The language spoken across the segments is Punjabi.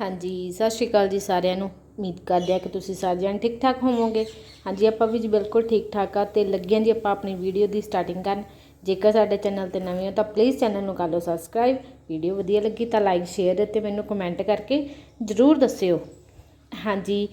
ਹਾਂਜੀ, ਸਤਿ ਸ਼੍ਰੀ ਅਕਾਲ ਜੀ ਸਾਰਿਆਂ ਨੂੰ। ਉਮੀਦ ਕਰਦੇ ਆ ਕਿ ਤੁਸੀਂ ਸਾਰੇ ਜਣ ਠੀਕ ਠਾਕ ਹੋਵੋਗੇ। ਹਾਂਜੀ, ਆਪਾਂ ਵੀ ਜੀ ਬਿਲਕੁਲ ਠੀਕ ਠਾਕ ਆ ਤੇ ਲੱਗੇ ਜੀ ਆਪਾਂ ਆਪਣੀ ਵੀਡੀਓ ਦੀ ਸਟਾਰਟਿੰਗ ਕਰਨ। ਜੇਕਰ ਸਾਡੇ ਚੈਨਲ ਤੇ ਨਵੇਂ ਹੋ ਤਾਂ ਪਲੀਜ਼ ਚੈਨਲ ਨੂੰ ਕਰ ਲਓ ਸਬਸਕ੍ਰਾਈਬ ਵੀਡੀਓ ਵਧੀਆ ਲੱਗੀ ਤਾਂ ਲਾਈਕ ਸ਼ੇਅਰ ਤੇ ਮੈਨੂੰ ਕਮੈਂਟ ਕਰਕੇ ਜ਼ਰੂਰ ਦੱਸਿਓ। ਹਾਂਜੀ,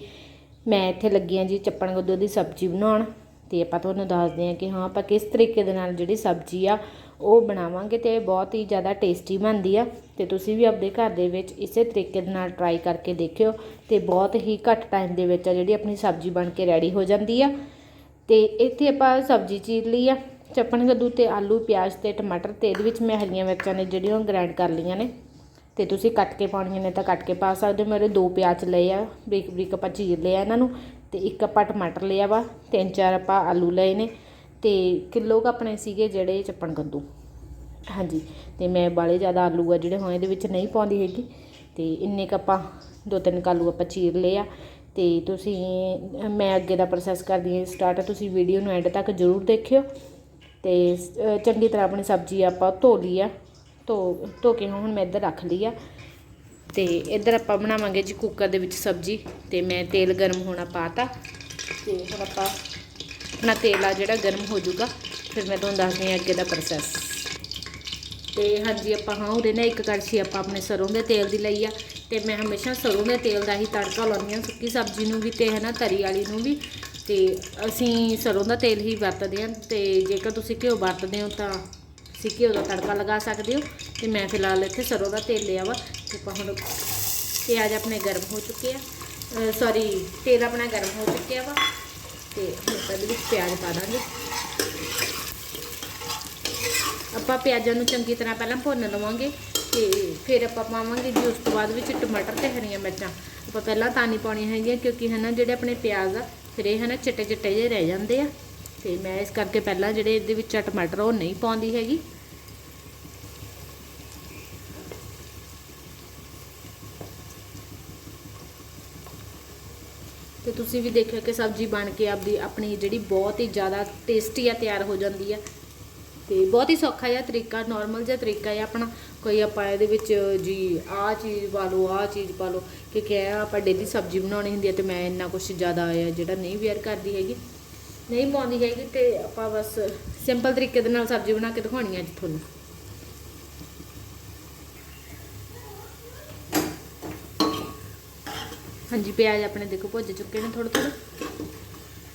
ਮੈਂ ਇੱਥੇ ਲੱਗੀ ਹਾਂ ਜੀ ਚੱਪਣ ਗੁੱਦੋ ਦੀ ਸਬਜ਼ੀ ਬਣਾਉਣ। ਤੇ ਆਪਾਂ ਤੁਹਾਨੂੰ ਦੱਸਦੇ ਹਾਂ ਕਿ ਹਾਂ, ਆਪਾਂ ਕਿਸ ਤਰੀਕੇ ਦੇ ਨਾਲ ਜਿਹੜੀ ਸਬਜ਼ੀ ਆ ਉਹ ਬਣਾਵਾਂਗੇ ਤੇ ਇਹ ਬਹੁਤ ਹੀ ਜ਼ਿਆਦਾ ਟੇਸਟੀ ਬਣਦੀ ਆ ਤੇ ਤੁਸੀਂ ਵੀ ਆਪਣੇ ਘਰ ਦੇ ਵਿੱਚ ਇਸੇ ਤਰੀਕੇ ਦੇ ਨਾਲ ਟਰਾਈ ਕਰਕੇ ਦੇਖਿਓ ਤੇ ਬਹੁਤ ਹੀ ਘੱਟ ਟਾਈਮ ਦੇ ਵਿੱਚ ਆ ਜਿਹੜੀ ਆਪਣੀ ਸਬਜ਼ੀ ਬਣ ਕੇ ਰੈਡੀ ਹੋ ਜਾਂਦੀ ਆ। ਤੇ ਇੱਥੇ ਆਪਾਂ ਸਬਜ਼ੀ ਚੀਰ ਲਈ ਆ, ਚੱਪਣ ਕੱਦੂ ਤੇ ਆਲੂ, ਪਿਆਜ਼ ਤੇ ਟਮਾਟਰ ਤੇ ਇਹਦੇ ਵਿੱਚ ਮੈਂ ਹਰੀਆਂ ਮਿਰਚਾਂ ਨੇ ਜਿਹੜੀਆਂ ਉਹ ਗ੍ਰਾਈਂਡ ਕਰ ਲਈਆਂ ਨੇ। ਤੇ ਤੁਸੀਂ ਕੱਟ ਕੇ ਪਾਉਣੀਆਂ ਨੇ ਤਾਂ ਕੱਟ ਕੇ ਪਾ ਸਕਦੇ ਹੋ, ਮੇਰੇ ਦੋ ਪਿਆਜ਼ ਲਏ ਆ ਬਰੀਕ ਬਰੀਕ ਆਪਾਂ ਚੀਰ ਲਿਆ ਇਹਨਾਂ ਨੂੰ ਤੇ ਇੱਕ ਆਪਾਂ ਟਮਾਟਰ ਲਿਆ ਵਾ, ਤਿੰਨ ਚਾਰ ਆਪਾਂ ਆਲੂ ਲਏ ਨੇ। ਅਤੇ ਕਿਲੋ ਕੁ ਆਪਣੇ ਸੀਗੇ ਜਿਹੜੇ ਚੱਪਣ ਕੱਦੂ। ਹਾਂਜੀ ਅਤੇ ਮੈਂ ਬਾਲੇ ਜ਼ਿਆਦਾ ਆਲੂ ਆ ਜਿਹੜੇ ਹੁਣ ਇਹਦੇ ਵਿੱਚ ਨਹੀਂ ਪਾਉਂਦੀ ਹੈਗੀ। ਅਤੇ ਇੰਨੇ ਕੁ ਆਪਾਂ ਦੋ ਤਿੰਨ ਕੁ ਆਲੂ ਆਪਾਂ ਚੀਰ ਲਏ ਆ। ਅਤੇ ਤੁਸੀਂ, ਮੈਂ ਅੱਗੇ ਦਾ ਪ੍ਰੋਸੈਸ ਕਰਦੀ ਹਾਂ ਸਟਾਰਟ ਤੁਸੀਂ ਵੀਡੀਓ ਨੂੰ ਐਂਡ ਤੱਕ ਜ਼ਰੂਰ ਦੇਖਿਓ। ਅਤੇ ਚੰਗੀ ਤਰ੍ਹਾਂ ਆਪਣੀ ਸਬਜ਼ੀ ਆਪਾਂ ਧੋ ਲਈ ਆ। ਧੋ ਧੋ ਕੇ ਹੁਣ ਮੈਂ ਇੱਧਰ ਰੱਖ ਲਈ ਆ। ਤੇ ਇੱਧਰ ਆਪਾਂ ਬਣਾਵਾਂਗੇ ਜੀ ਕੁੱਕਰ ਦੇ ਵਿੱਚ ਸਬਜ਼ੀ। ਤੇ ਮੈਂ ਤੇਲ ਗਰਮ ਹੋਣਾ ਪਾਤਾ ਤੇ ਹੁਣ ਆਪਾਂ ਆਪਣਾ ਤੇਲ ਆ ਜਿਹੜਾ ਗਰਮ ਹੋ ਜਾਊਗਾ, ਫਿਰ ਮੈਂ ਤੁਹਾਨੂੰ ਦੱਸਦੀ ਹਾਂ ਅੱਗੇ ਦਾ ਪ੍ਰੋਸੈਸ ਤੇ ਹਾਂਜੀ, ਆਪਾਂ ਹਾਂ ਉਹਦੇ ਨਾਲ ਇੱਕ ਕੜਛੀ ਆਪਾਂ ਆਪਣੇ ਸਰੋਂ ਦੇ ਤੇਲ ਦੀ ਲਈ ਆ, ਤੇ ਮੈਂ ਹਮੇਸ਼ਾ ਸਰੋਂ ਦੇ ਤੇਲ ਦਾ ਹੀ ਤੜਕਾ ਲਾਉਂਦੀ ਹਾਂ, ਸੁੱਕੀ ਸਬਜ਼ੀ ਨੂੰ ਵੀ ਤੇ ਹੈ ਨਾ, ਤਰੀ ਵਾਲੀ ਨੂੰ ਵੀ। ਤੇ ਅਸੀਂ ਸਰੋਂ ਦਾ ਤੇਲ ਹੀ ਵਰਤਦੇ ਹਾਂ, ਤੇ ਜੇਕਰ ਤੁਸੀਂ ਘਿਓ ਵਰਤਦੇ ਹੋ ਤਾਂ ਤੁਸੀਂ ਘਿਓ ਦਾ ਤੜਕਾ ਲਗਾ ਸਕਦੇ ਹੋ। ਤੇ ਮੈਂ ਫਿਲਹਾਲ ਇੱਥੇ ਸਰੋਂ ਦਾ ਤੇਲ ਲਿਆ ਵਾ, ਤੇ ਆਪਾਂ ਹੁਣ ਪਿਆਜ਼ ਆਪਣੇ ਗਰਮ ਹੋ ਚੁੱਕੇ ਆ ਸੌਰੀ ਤੇਲ ਆਪਣਾ ਗਰਮ ਹੋ ਚੁੱਕਿਆ ਵਾ। ਤੇ ਹੁਣ ਆਪਾਂ ਇਹਦੇ ਵਿੱਚ ਪਿਆਜ਼ ਪਾ ਦਾਂਗੇ। ਆਪਾਂ ਪਿਆਜ਼ਾਂ ਨੂੰ ਚੰਗੀ ਤਰ੍ਹਾਂ ਪਹਿਲਾਂ ਭੁੰਨ ਲਵਾਂਗੇ ਤੇ ਫਿਰ ਆਪਾਂ ਪਾਵਾਂਗੇ ਜੀ, ਉਸ ਤੋਂ ਬਾਅਦ ਵਿੱਚ ਟਮਾਟਰ ਤੇ ਹਰੀਆਂ ਮਿਰਚਾਂ। ਆਪਾਂ ਪਹਿਲਾਂ ਤਾਂ ਨਹੀਂ ਪਾਉਣੀਆਂ ਹੈਗੀਆਂ ਕਿਉਂਕਿ ਹਨਾ ਜਿਹੜੇ ਆਪਣੇ ਪਿਆਜ਼ ਆ, ਫਿਰ ਇਹ ਹਨਾ ਚਿੱਟੇ ਚਿੱਟੇ ਜਿਹੇ ਰਹਿ ਜਾਂਦੇ ਆ। ਤੇ ਮੈਂ ਇਸ ਕਰਕੇ ਪਹਿਲਾਂ ਜਿਹੜੇ ਇਹਦੇ ਵਿੱਚ ਆ ਟਮਾਟਰ, ਉਹ ਨਹੀਂ ਪਾਉਂਦੀ ਹੈਗੀ। ਤੇ ਤੁਸੀਂ ਵੀ ਦੇਖਿਆ ਕਿ ਸਬਜ਼ੀ ਬਣ ਕੇ ਆਪਦੀ, ਆਪਣੀ ਜਿਹੜੀ ਬਹੁਤ ਹੀ ਜ਼ਿਆਦਾ ਟੇਸਟੀ ਆ, ਤਿਆਰ ਹੋ ਜਾਂਦੀ ਆ। ਤੇ ਬਹੁਤ ਹੀ ਸੌਖਾ ਜਿਹਾ ਤਰੀਕਾ ਨਾਰਮਲ ਜਿਹਾ ਤਰੀਕਾ ਹੈ ਆਪਣਾ। ਕੋਈ ਆਪਾਂ ਇਹਦੇ ਵਿੱਚ ਜੀ ਆਹ ਚੀਜ਼ ਪਾ ਲਓ, ਆਹ ਚੀਜ਼ ਪਾ ਲਓ, ਕਿ ਕਿਹਾ ਆਪਾਂ ਡੇਲੀ ਸਬਜ਼ੀ ਬਣਾਉਣੀ ਹੁੰਦੀ ਹੈ ਤੇ ਮੈਂ ਇੰਨਾ ਕੁਝ ਜ਼ਿਆਦਾ ਆਇਆ ਜਿਹੜਾ ਨਹੀਂ ਵੇਅਰ ਕਰਦੀ ਹੈਗੀ। ਨਹੀਂ ਪਾਉਂਦੀ ਹੈਗੀ ਤੇ ਆਪਾਂ ਬਸ ਸਿੰਪਲ ਤਰੀਕੇ ਦੇ ਨਾਲ ਸਬਜ਼ੀ ਬਣਾ ਕੇ ਦਿਖਾਉਣੀ ਹੈ ਅੱਜ ਤੁਹਾਨੂੰ। ਹਾਂਜੀ, ਪਿਆਜ਼ ਆਪਣੇ ਦੇਖੋ ਭੁੱਜ ਚੁੱਕੇ ਨੇ ਥੋੜੇ ਥੋੜੇ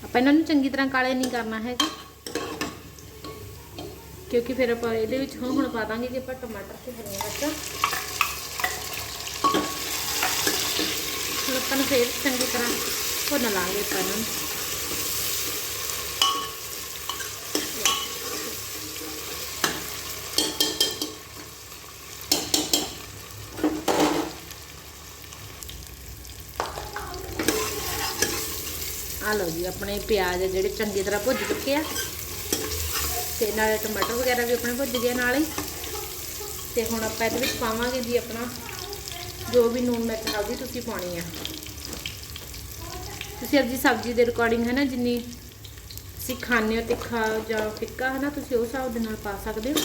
ਆਪਾਂ ਇਹਨਾਂ ਨੂੰ ਚੰਗੀ ਤਰ੍ਹਾਂ ਕਾਲੇ ਨਹੀਂ ਕਰਨਾ ਹੈਗਾ। ਕਿਉਂਕਿ ਫਿਰ ਆਪਾਂ ਇਹਦੇ ਵਿੱਚ ਹੁਣ ਹੁਣ ਪਾ ਦਾਂਗੇ ਕਿ ਆਪਾਂ ਟਮਾਟਰ ਤੇ ਹਰੀਆਂ ਮਿਰਚਾਂ। ਹੁਣ ਆਪਾਂ ਨੂੰ ਫਿਰ ਚੰਗੀ ਤਰ੍ਹਾਂ ਭੁੰਨ ਲਾਂਗੇ ਆਪਾਂ ਇਹਨਾਂ ਨੂੰ। ਆ ਲਓ ਜੀ, ਆਪਣੇ ਪਿਆਜ਼ ਜਿਹੜੇ ਚੰਗੀ ਤਰ੍ਹਾਂ ਭੁੱਜ ਚੁੱਕੇ ਆ। ਤੇ ਨਾਲੇ ਟਮਾਟਰ ਵਗੈਰਾ ਵੀ ਆਪਣੇ ਭੁੱਜ ਗਏ ਨਾਲੇ ਹੀ। ਤੇ ਹੁਣ ਆਪਾਂ ਇਹਦੇ ਵਿੱਚ ਪਾਵਾਂਗੇ ਜੀ ਆਪਣਾ ਜੋ ਵੀ ਨੂਨ, ਮਿਰਚ, ਹਲਦੀ ਤੁਸੀਂ ਪਾਉਣੀ ਆ। ਤੁਸੀਂ ਆਪਣੀ ਸਬਜ਼ੀ ਦੇ ਰਿਕਾਰਡਿੰਗ ਹੈ ਨਾ ਜਿੰਨੀ ਤੁਸੀਂ ਖਾਣੇ ਹੋ ਤਿੱਖਾ ਜਾਂ ਫਿੱਕਾ ਹੈ ਨਾ ਤੁਸੀਂ ਉਸ ਹਿਸਾਬ ਦੇ ਨਾਲ ਪਾ ਸਕਦੇ ਹੋ।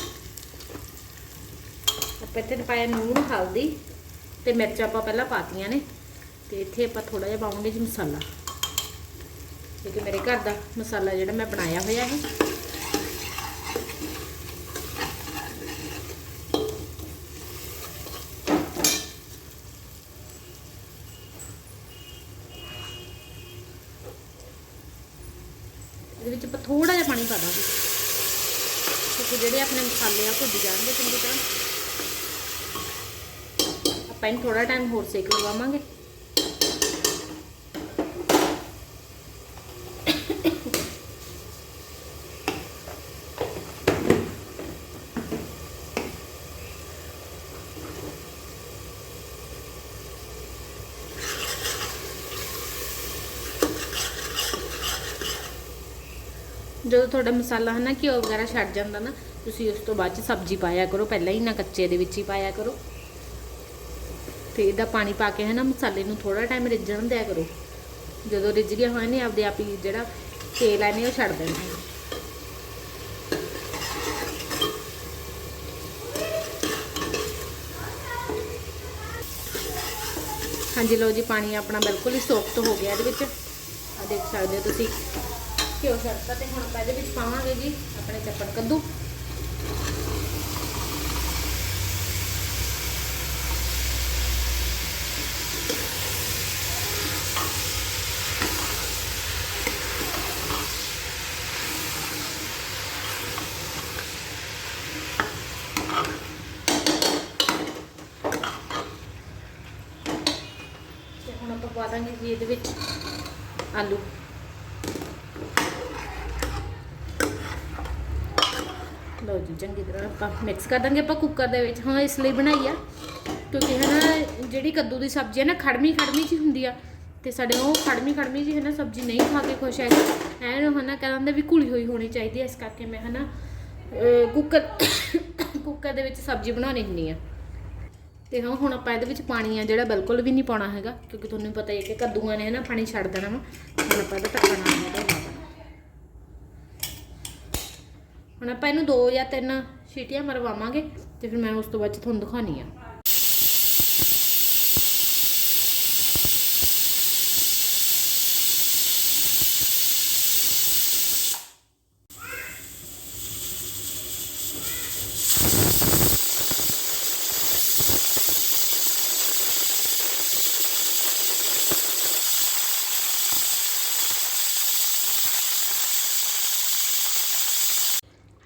ਆਪਾਂ ਇੱਥੇ ਪਾਇਆ ਨੂਨ, ਹਲਦੀ ਤੇ ਮਿਰਚ ਆਪਾਂ ਪਹਿਲਾਂ ਪਾਤੀਆਂ ਨੇ। ਤੇ ਇੱਥੇ ਆਪਾਂ ਥੋੜਾ ਜਿਹਾ ਪਾਵਾਂਗੇ ਜੀ ਮਸਾਲਾ। ਕਿਉਂਕਿ ਮੇਰੇ ਘਰ ਦਾ ਮਸਾਲਾ ਜਿਹੜਾ ਮੈਂ ਬਣਾਇਆ ਹੋਇਆ ਹੈ। ਇਹਦੇ ਵਿੱਚ ਆਪਾਂ ਥੋੜਾ ਜਿਹਾ ਪਾਣੀ ਪਾ ਦਾਂਗੇ। ਕਿਉਂਕਿ ਜਿਹੜੇ ਆਪਣੇ ਮਸਾਲੇ ਆ ਭੁੱਜ ਜਾਣਗੇ ਚੰਗੀ ਤਰ੍ਹਾਂ। ਆਪਾਂ ਇਹਨੂੰ ਥੋੜਾ ਟਾਈਮ ਹੋਰ ਸੇਕ ਲਵਾਵਾਂਗੇ। ਜਦੋਂ ਤੁਹਾਡਾ ਮਸਾਲਾ ਹੈ ਨਾ ਘਿਓ ਵਗੈਰਾ ਛੱਡ ਜਾਂਦਾ ਨਾ, ਤੁਸੀਂ ਉਸ ਤੋਂ ਬਾਅਦ ਚ ਸਬਜ਼ੀ ਪਾਇਆ ਕਰੋ, ਪਹਿਲਾਂ ਹੀ ਨਾ ਕੱਚੇ ਦੇ ਵਿੱਚ ਹੀ ਪਾਇਆ ਕਰੋ। ਤੇ ਇਹਦਾ ਪਾਣੀ ਪਾ ਕੇ ਹੈ ਨਾ ਮਸਾਲੇ ਨੂੰ ਥੋੜਾ ਟਾਈਮ ਰਿੱਝਣ ਦਿਆ ਕਰੋ। ਜਦੋਂ ਰਿੱਝ ਗਿਆ ਹੋਇਆ ਨੇ, ਆਪਦੇ ਆਪ ਹੀ ਜਿਹੜਾ ਤੇਲ ਆ ਨੇ ਉਹ ਛੱਡ ਦੇਣਾ। ਹੈ ਹਾਂਜੀ ਲਓ ਜੀ, ਪਾਣੀ ਆਪਣਾ ਬਿਲਕੁਲ ਹੀ ਸੋਫਟ ਹੋ ਗਿਆ ਇਹਦੇ ਵਿੱਚ। ਆ ਦੇਖ ਸਕਦੇ ਹੋ ਤੁਸੀਂ। ਘਿਓ ਛੱਡਤਾ ਤੇ ਹੁਣ ਆਪਾਂ ਇਹਦੇ ਵਿੱਚ ਪਾਵਾਂਗੇ ਜੀ ਆਪਣੇ ਚੱਪੜ ਕੱਦੂ। ਤੇ ਹੁਣ ਆਪਾਂ ਪਾ ਦਾਂਗੇ ਜੀ ਇਹਦੇ ਵਿੱਚ ਆਲੂ। ਲਓ ਜੀ, ਚੰਗੀ ਤਰ੍ਹਾਂ ਆਪਾਂ ਮਿਕਸ ਕਰ ਦਾਂਗੇ ਆਪਾਂ ਕੁੱਕਰ ਦੇ ਵਿੱਚ। ਹਾਂ, ਇਸ ਲਈ ਬਣਾਈ ਆ। ਕਿਉਂਕਿ ਹੈ ਨਾ, ਜਿਹੜੀ ਕੱਦੂ ਦੀ ਸਬਜ਼ੀ ਹੈ ਨਾ ਖੜਮੀ ਖੜਮੀ ਜੀ ਹੁੰਦੀ ਆ। ਤੇ ਸਾਡੇ ਉਹ ਖੜਮੀ ਖੜਮੀ ਜੀ ਹੈ ਨਾ, ਸਬਜ਼ੀ ਨਹੀਂ ਖਾ ਕੇ ਖੁਸ਼ ਹੈ ਐਨ ਹੈ ਨਾ, ਕਹਿੰਦੇ ਵੀ ਘੁਲੀ ਹੋਈ ਹੋਣੀ ਚਾਹੀਦੀ ਹੈ ਇਸ ਕਰਕੇ ਮੈਂ ਹੈ ਨਾ ਕੁੱਕਰ ਕੁੱਕਰ ਦੇ ਵਿੱਚ ਸਬਜ਼ੀ ਬਣਾਉਣੀ ਹੁੰਦੀ ਆ। ਤੇ ਹਾਂ, ਹੁਣ ਆਪਾਂ ਇਹਦੇ ਵਿੱਚ ਪਾਣੀ ਆ, ਜਿਹੜਾ ਬਿਲਕੁਲ ਵੀ ਨਹੀਂ ਪਾਉਣਾ ਹੈਗਾ। ਕਿਉਂਕਿ ਤੁਹਾਨੂੰ ਪਤਾ ਹੀ ਹੈ ਕਿ ਕੱਦੂਆਂ ਨੇ ਹੈ ਨਾ, ਪਾਣੀ ਛੱਡ ਦੇਣਾ ਵਾ। ਹੁਣ ਆਪਾਂ ਇਹਦਾ ਢੱਕਣ ਲਾ ਦੇਣਾ ਹੁਣ ਆਪਾਂ ਇਹਨੂੰ ਦੋ ਜਾਂ ਤਿੰਨ ਸੀਟੀਆਂ ਮਰਵਾਵਾਂਗੇ ਤੇ ਫਿਰ ਮੈਂ ਉਸ ਤੋਂ ਬਾਅਦ 'ਚ ਤੁਹਾਨੂੰ ਦਿਖਾਉਣੀ ਆ।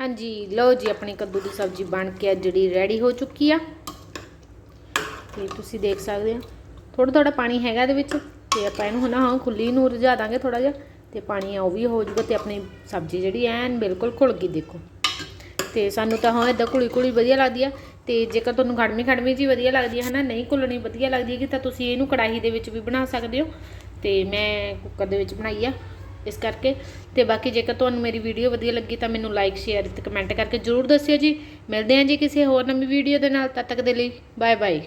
ਹਾਂਜੀ, ਲਓ ਜੀ, ਆਪਣੀ ਕੱਦੂ ਦੀ ਸਬਜ਼ੀ ਬਣ ਕੇ ਆ ਜਿਹੜੀ ਰੈਡੀ ਹੋ ਚੁੱਕੀ ਆ। ਤੇ ਤੁਸੀਂ ਦੇਖ ਸਕਦੇ ਹੋ ਥੋੜਾ ਥੋੜਾ ਪਾਣੀ ਹੈਗਾ ਇਹਦੇ ਵਿੱਚ, ਤੇ ਆਪਾਂ ਇਹਨੂੰ ਹੁਣ ਹਾਂ ਖੁੱਲੀ ਨੂੰ ਰਝਾ ਦਾਂਗੇ ਥੋੜਾ ਜਿਹਾ, ਤੇ ਪਾਣੀ ਆ ਉਹ ਵੀ ਹੋ ਜੂਗਾ ਤੇ ਆਪਣੀ ਸਬਜ਼ੀ ਜਿਹੜੀ ਐਨ ਬਿਲਕੁਲ ਘੁਲ ਗਈ, ਦੇਖੋ। ਤੇ ਸਾਨੂੰ ਤਾਂ ਹਾਂ ਇਦਾਂ ਘੁਲੀ ਘੁਲੀ ਵਧੀਆ ਲੱਗਦੀ ਆ, ਤੇ ਜੇਕਰ ਤੁਹਾਨੂੰ ਖੜਮੀ ਖੜਮੀ ਜੀ ਵਧੀਆ ਲੱਗਦੀ ਹੈ ਹਨਾ, ਨਹੀਂ ਘੁਲਣੀ ਵਧੀਆ ਲੱਗਦੀ ਹੈ ਤਾਂ ਤੁਸੀਂ ਇਹਨੂੰ ਕੜਾਹੀ ਦੇ ਵਿੱਚ ਵੀ ਬਣਾ ਸਕਦੇ ਹੋ। ਤੇ ਮੈਂ ਕੁੱਕਰ ਦੇ ਵਿੱਚ ਬਣਾਈ ਆ। ਇਸ ਕਰਕੇ ਤੇ ਬਾਕੀ ਜੇਕਰ ਤੁਹਾਨੂੰ ਮੇਰੀ ਵੀਡੀਓ ਵਧੀਆ ਲੱਗੀ ਤਾਂ ਮੈਨੂੰ ਲਾਈਕ ਸ਼ੇਅਰ ਤੇ ਕਮੈਂਟ ਕਰਕੇ ਜਰੂਰ ਦੱਸਿਓ ਜੀ। ਮਿਲਦੇ ਹਾਂ ਜੀ ਕਿਸੇ ਹੋਰ ਨਵੀਂ ਵੀਡੀਓ ਦੇ ਨਾਲ, ਤਦ ਤੱਕ ਦੇ ਲਈ ਬਾਏ ਬਾਏ